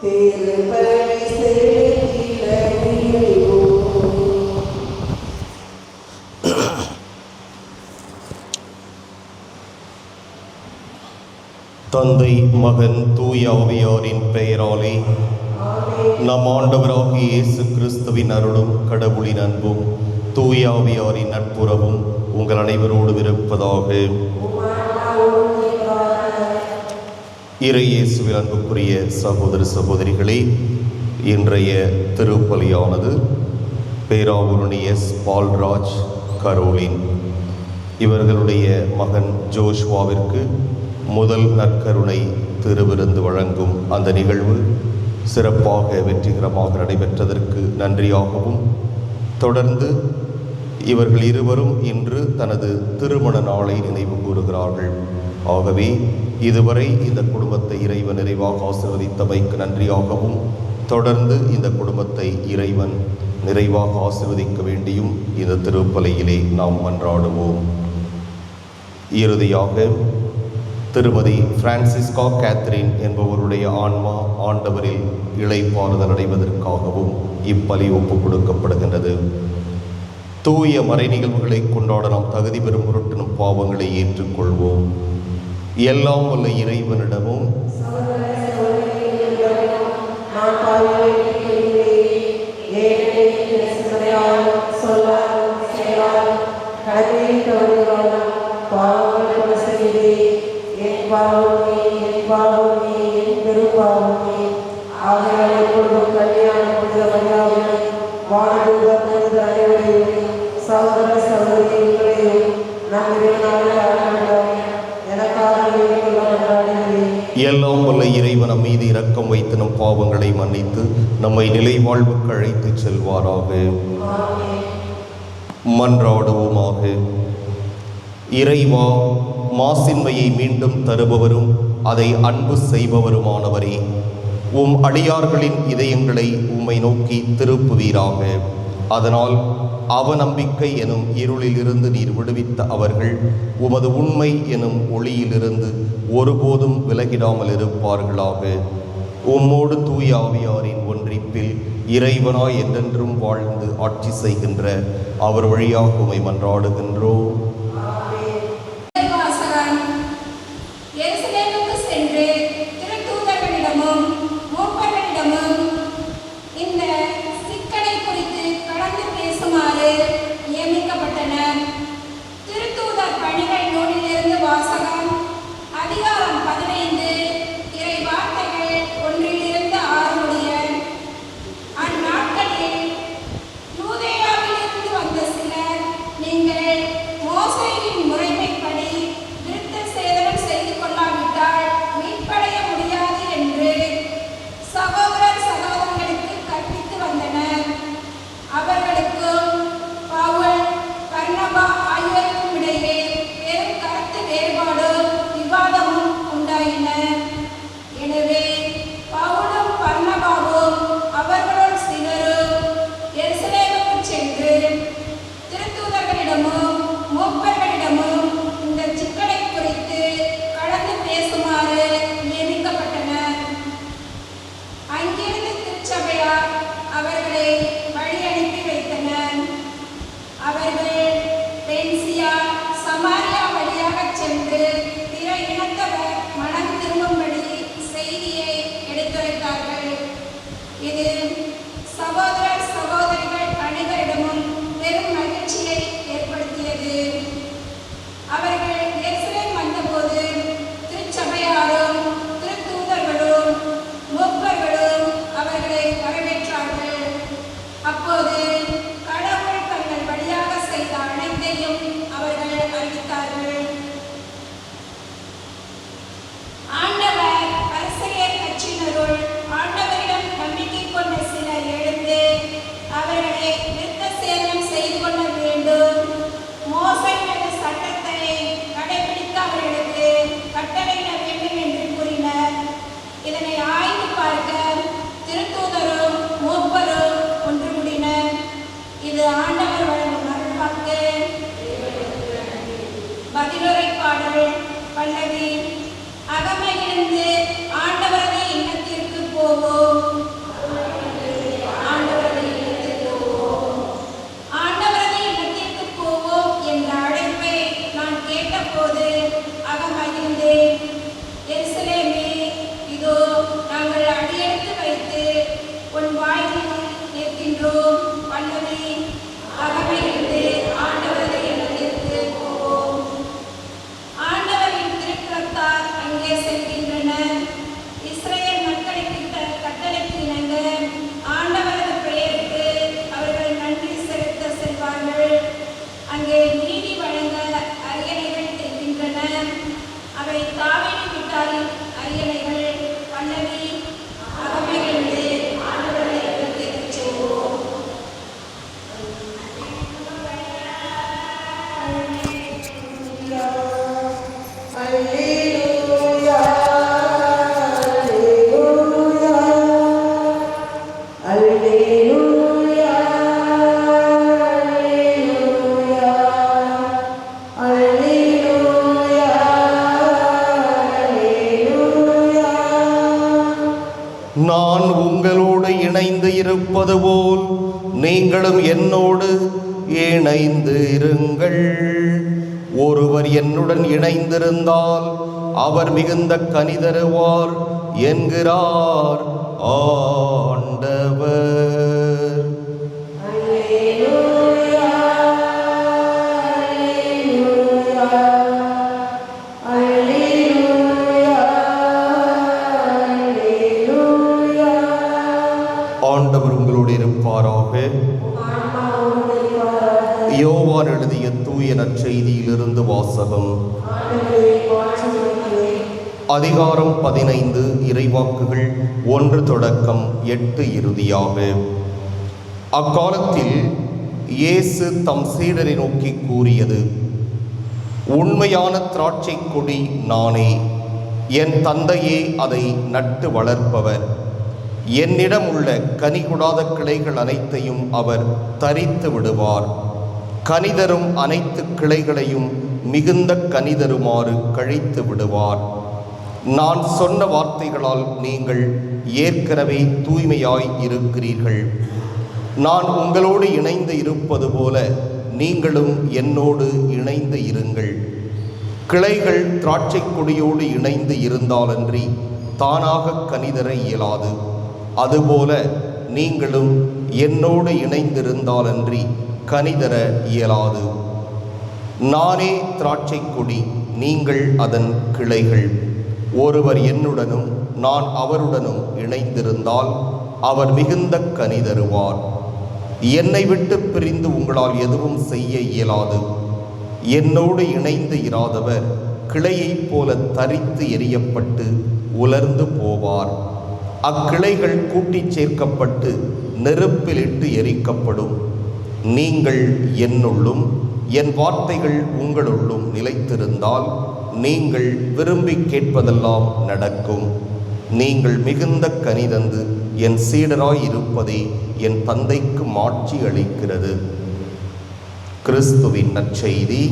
தந்தை மகன் தூய ஆவியாரின் பெயராலே நம் ஆண்டவராகிய இயேசு கிறிஸ்துவின் அருளும் கடவுளின் அன்பும் தூய ஆவியாரின் நட்புறவும் உங்கள் அனைவரோடு இருப்பதாக. இறையேசுவில் அன்புக்குரிய சகோதர சகோதரிகளே இன்றைய திருப்பலியானது பேராவூரணி எஸ். பால்ராஜ் கரோலின். இவர்களுடைய மகன் ஜோஷ்வாவிற்கு முதல் நற்கருணை திருவிருந்து வழங்கும் அந்த நிகழ்வு சிறப்பாக வெற்றிகரமாக நடைபெற்றதற்கு நன்றியாகவும் தொடர்ந்து இவர்கள் இருவரும் இன்று தனது திருமண நாளை நினைவு கூறுகிறார்கள். ஆகவே இதுவரை இந்த குடும்பத்தை இறைவன் நிறைவாக ஆசீர்வதித்தமைக்கு நன்றியாகவும் தொடர்ந்து இந்த குடும்பத்தை இறைவன் நிறைவாக ஆசீர்வதிக்க வேண்டியும் இந்த திருப்பலையிலே நாம் மன்றாடுவோம். இறுதியாக திருமதி பிரான்சிஸ்கா கேத்ரின் என்பவருடைய ஆன்மா ஆண்டவரில் இழைப்பாறுதல் அடைவதற்காகவும் இப்பலி ஒப்புக் கொடுக்கப்படுகின்றது. தூய மறை நிகழ்வுகளை கொண்டாட நாம் தகுதி பெறும் பொருட்டினும் பாவங்களை ஏற்றுக்கொள்வோம். எல்லாம் உள்ள இறைவனிடமும். சகோதர சகோதரிகளையும் நம் இறைவனாலே எல்லாம் வல்ல இறைவன் மீது இரக்கம் வைத்து நம் பாவங்களை மன்னித்து நம்மை நிலை வாழ்வுக்கு அழைத்து செல்வாராக. மன்றாடுவோமாக. இறைவா மாசின்மையை மீண்டும் தருபவரும் அதை அன்பு செய்பவருமானவரே. உம் அடியார்களின் இதயங்களை உம்மை நோக்கி திருப்புவீராக. அதனால் அவநம்பிக்கை எனும் இருளிலிருந்து நீர் விடுவித்த அவர்கள் உமது உண்மை எனும் ஒளியிலிருந்து ஒருபோதும் விலகிடாமல் இருப்பார்களாக. உம்மோடு தூய் ஆவியாரின் ஒன்றிப்பில் இறைவனாய் என்றென்றும் வாழ்ந்து ஆட்சி செய்கின்ற அவர் வழியாக உமை மன்றாடுகின்றோம். இணைந்து இருங்கள். ஒருவர் என்னுடன் இணைந்திருந்தால் அவர் மிகுந்த கனிதருவார் என்கிறார் ஆண்டவர். ஆண்டவர் யோவான் எழுதிய தூய நற்செய்தியிலிருந்து வாசகம். அதிகாரம் பதினைந்து இறைவாக்குகள் ஒன்று தொடக்கம் எட்டு இறுதியாக. அக்காலத்தில் இயேசு தம் சீடரை நோக்கி கூறியது உண்மையான திராட்சை கொடி நானே என் தந்தையே அதை நட்டு வளர்ப்பவர். என்னிடம் உள்ள கனி கொடாத கிளைகள் அனைத்தையும் அவர் தரித்து விடுவார். கனிதரும் அனைத்து கிளைகளையும் மிகுந்த கனிதருமாறு கழித்து விடுவார். நான் சொன்ன வார்த்தைகளால் நீங்கள் ஏற்கனவே தூய்மையாய் இருக்கிறீர்கள். நான் உங்களோடு இணைந்து இருப்பது போல நீங்களும் என்னோடு இணைந்து இருங்கள். கிளைகள் திராட்சை கொடியோடு இணைந்து இருந்தாலன்றி தானாக கனிதர இயலாது. அதுபோல நீங்களும் என்னோடு இணைந்திருந்தாலன்றி கனிதர இயலாது. நானே திராட்சை கொடி நீங்கள் அதன் கிளைகள். ஒருவர் என்னுடனும் நான் அவருடனும் இணைந்திருந்தால் அவர் மிகுந்த கனி தருவார். என்னை விட்டு பிரிந்து உங்களால் எதுவும் செய்ய இயலாது. என்னோடு இணைந்து இராதவர் கிளையைப் போல தரித்து எரியப்பட்டு உலர்ந்து போவார். அக்கிளைகள் கூட்டிச் சேர்க்கப்பட்டு நெருப்பிலிட்டு எரிக்கப்படும். நீங்கள் என்னுள்ளும் என் வார்த்தைகள் உங்களுள்ளும் நிலைத்திருந்தால் நீங்கள் விரும்பி கேட்பதெல்லாம் நடக்கும். நீங்கள் மிகுந்த கனிதந்து என் சீடராயிருப்பதே என் தந்தைக்கு மாட்சி அளிக்கிறது கிறிஸ்துவின் நற்செய்தி.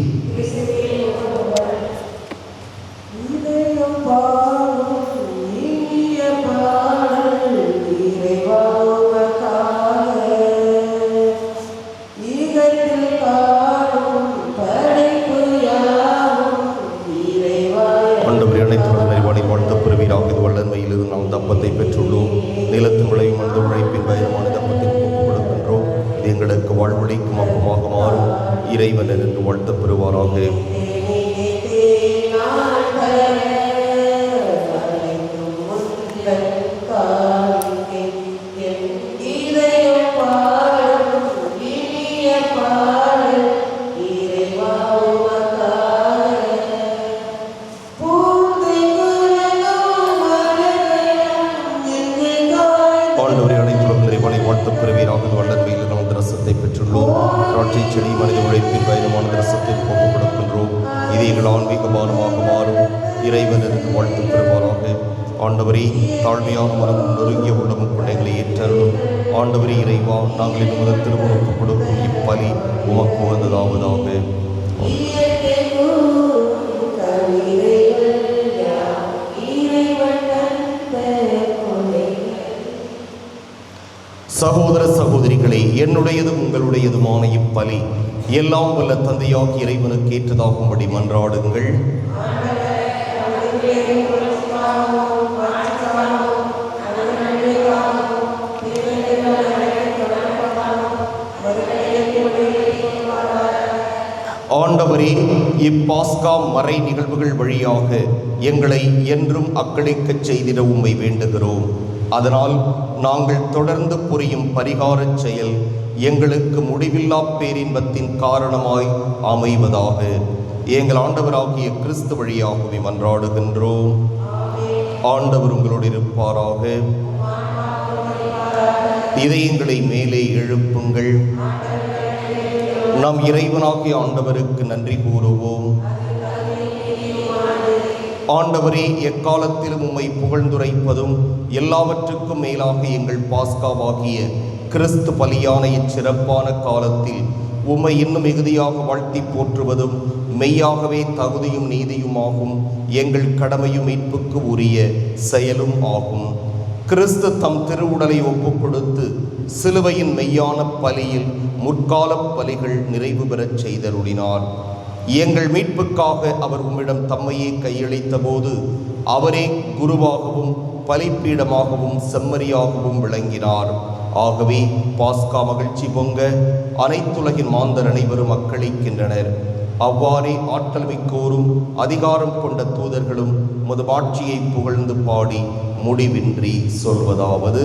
செடி மனித உழைப்பின் வைரமான ரசத்தில் ஒப்புக் கொடுக்கின்றோம் இது எங்கள் ஆன்மீக பானமாக மாறும். இறைவன் வாழ்த்து பெறுவாராக. ஆண்டவரே தாழ்மையான மனமும் நெருங்கிய உள்ளமும் பிள்ளைகளை ஏற்றருளும். ஆண்டவரே இறைவா நாங்கள் இந்த முதல் திருமணம் கொடுக்கும் இப்பலி உமக்கு வந்ததாவதாக சகோதரிகளே என்னுடையதும் உங்களுடையதுமான இப்பலி. எல்லாம் வல்ல தந்தையாகி இறைவனுக்கு ஏற்றதாகும்படி மன்றாடுங்கள். ஆண்டவரே இப்பாஸ்கா மறை நிகழ்வுகள் வழியாக எங்களை என்றும் அக்களிக்கச் செய்திட உம்மை வேண்டுகிறோம். அதனால் நாங்கள் தொடர்ந்து புரியும் பரிகாரச் செயல் எங்களுக்கு முடிவில்லா பேரின்பத்தின் காரணமாய் அமைவதாக எங்கள் ஆண்டவராகிய கிறிஸ்து வழியாகவே மன்றாடுகின்றோம். ஆண்டவர் உங்களோடு இருப்பாராக. இதயங்களை மேலே எழுப்புங்கள். நம் இறைவனாகிய ஆண்டவருக்கு நன்றி கூறுவோம். ஆண்டவரே எக்காலத்திலும் உம்மை புகழ்ந்துரைப்பதும் எல்லாவற்றுக்கும் மேலாக எங்கள் பாஸ்காவாகிய கிறிஸ்து பலியான இச்சிறப்பான காலத்தில் உம்மை இன்னும் மிகுதியாக வாழ்த்தி போற்றுவதும் மெய்யாகவே தகுதியும் நீதியுமாகும் எங்கள் கடமையும் மீட்புக்கு உரிய செயலும் ஆகும். கிறிஸ்து தம் திருவுடலை ஒப்புக் கொடுத்து சிலுவையின் மெய்யான பலியில் முற்கால பலிகள் நிறைவு பெறச் செய்தருளினார். எங்கள் மீட்புக்காக அவர் உம்மிடம் தம்மையே கையளித்த போது அவரே குருவாகவும் பலிப்பீடமாகவும் செம்மறியாகவும் விளங்கினார். ஆகவே பாஸ்கா மகிழ்ச்சி பொங்க அனைத்துலகின் மாந்தர் அனைவரும் அக்களிக்கின்றனர். அவ்வாறே ஆற்றல் மிக்கோரும் அதிகாரம் கொண்ட தூதர்களும் உமது புகழ்ந்து பாடி முடிவின்றி சொல்வதாவது.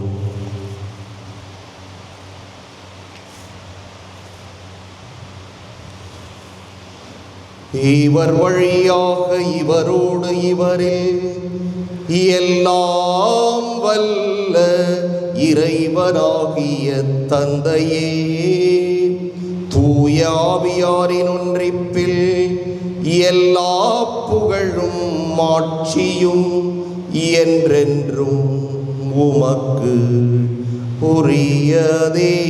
இவர் வழியாக இவரோடு இவரில் எல்லாம் வல்ல இறைவனாகிய தந்தையே. தூயாவியாரின் ஒன்றிப்பில் எல்லா புகழும் மாட்சியும் என்றென்றும் உமக்கு உரியதே.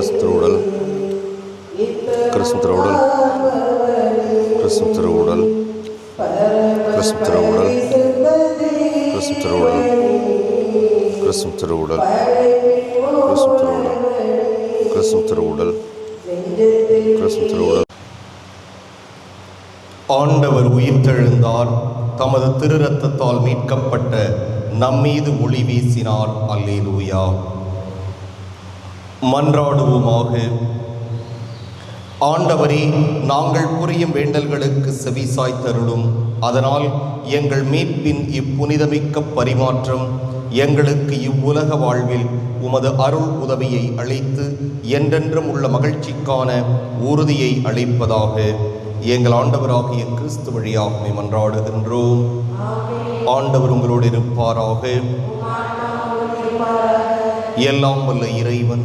கிறிஸ்துவுடல் கிறிஸ்துவுடல் கிறிஸ்துவுடல் கிறிஸ்துவுடல் கிறிஸ்துவுடல் கிறிஸ்துவுடல் கிறிஸ்துவுடல் கிறிஸ்துவுடல் கிறிஸ்துவுடல் ஆண்டவர் உயிர்த்தெழுந்தார் தமது திரு ரத்தத்தால் மீட்கப்பட்ட நம்மீது ஒளி வீசினார். அல்லேலூயா. மன்றாடுவோமாக. ஆண்டவரே நாங்கள் புரியும் வேண்டல்களுக்கு செவி சாய்த்தருளும். அதனால் எங்கள் மீட்பின் இப்புனிதமிக்க பரிமாற்றம் எங்களுக்கு இவ்வுலக வாழ்வில் உமது அருள் உதவியை அளித்து என்றென்றும் உள்ள மகிழ்ச்சிக்கான உறுதியை அளிப்பதாக எங்கள் ஆண்டவராகிய கிறிஸ்து வழியாகவே மன்றாடுகின்றோம். ஆண்டவர் உங்களோடு இருப்பாராக. எல்லாம் வல்ல இறைவன்